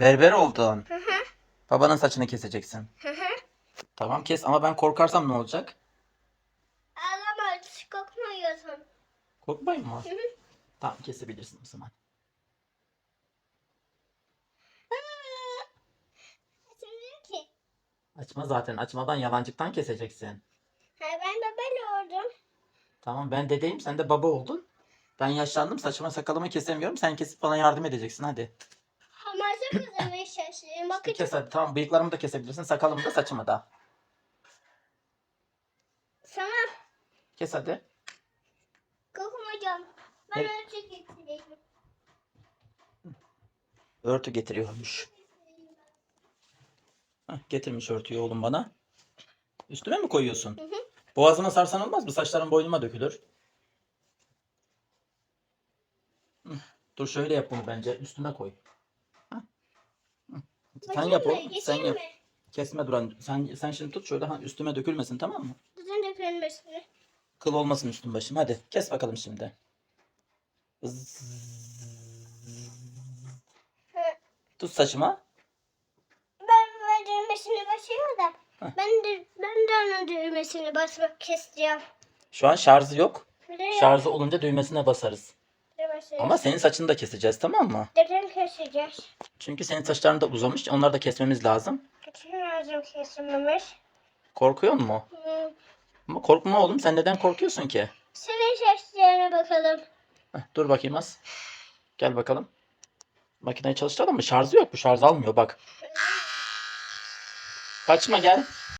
Berber oldun. Hı hı. Babanın saçını keseceksin. Hı hı. Tamam kes ama ben korkarsam ne olacak? Ağlama hiç korkmuyorsun. Korkmayın mı? Hı hı. Tamam kesebilirsin o zaman. Açma zaten. Açmadan yalancıktan keseceksin. Ha, ben böyle oldum. Tamam ben dedeyim sen de baba oldun. Ben yaşlandım saçıma sakalımı kesemiyorum. Sen kesip bana yardım edeceksin hadi. Bakın. Kes hadi tamam bıyıklarımı da kesebilirsin. Sakalımı da saçımı da. Sana Kes hadi. korkmayacağım. Ben Evet. ölçü getireyim. Örtü getiriyormuş. Heh, getirmiş örtüyü oğlum bana. Üstüme mi koyuyorsun? Hı hı. Boğazıma sarsan olmaz mı? Saçların boynuma dökülür. Hı, Dur şöyle yap bunu bence. Üstüme koy. Sen Bakayım yap mı? oğlum. Sen Geçeyim yap. mi? Kesme Duran. Sen, sen şimdi tut şöyle ha, üstüme dökülmesin tamam mı? Düzün dökülmesini. Kıl olmasın üstüm başım. Hadi kes bakalım şimdi. Hı. Tut saçıma. Ben böyle düğmesini basıyorum da. Heh. Ben de ben de onun düğmesini basmak istiyorum. Şu an şarjı yok. Şarjı olunca düğmesine basarız. Basıyorum. Ama senin saçını da keseceğiz tamam mı? Neden keseceğiz? Çünkü senin saçların da uzamış. Onları da kesmemiz lazım. Bütün lazım kesilmemiş. Korkuyor mu? Hı. Ama korkma oğlum. Sen neden korkuyorsun ki? Senin saçlarına bakalım. Heh, dur bakayım az. Gel bakalım. Makineyi çalıştıralım mı? Şarjı yok bu. Şarj almıyor bak. Kaçma gel.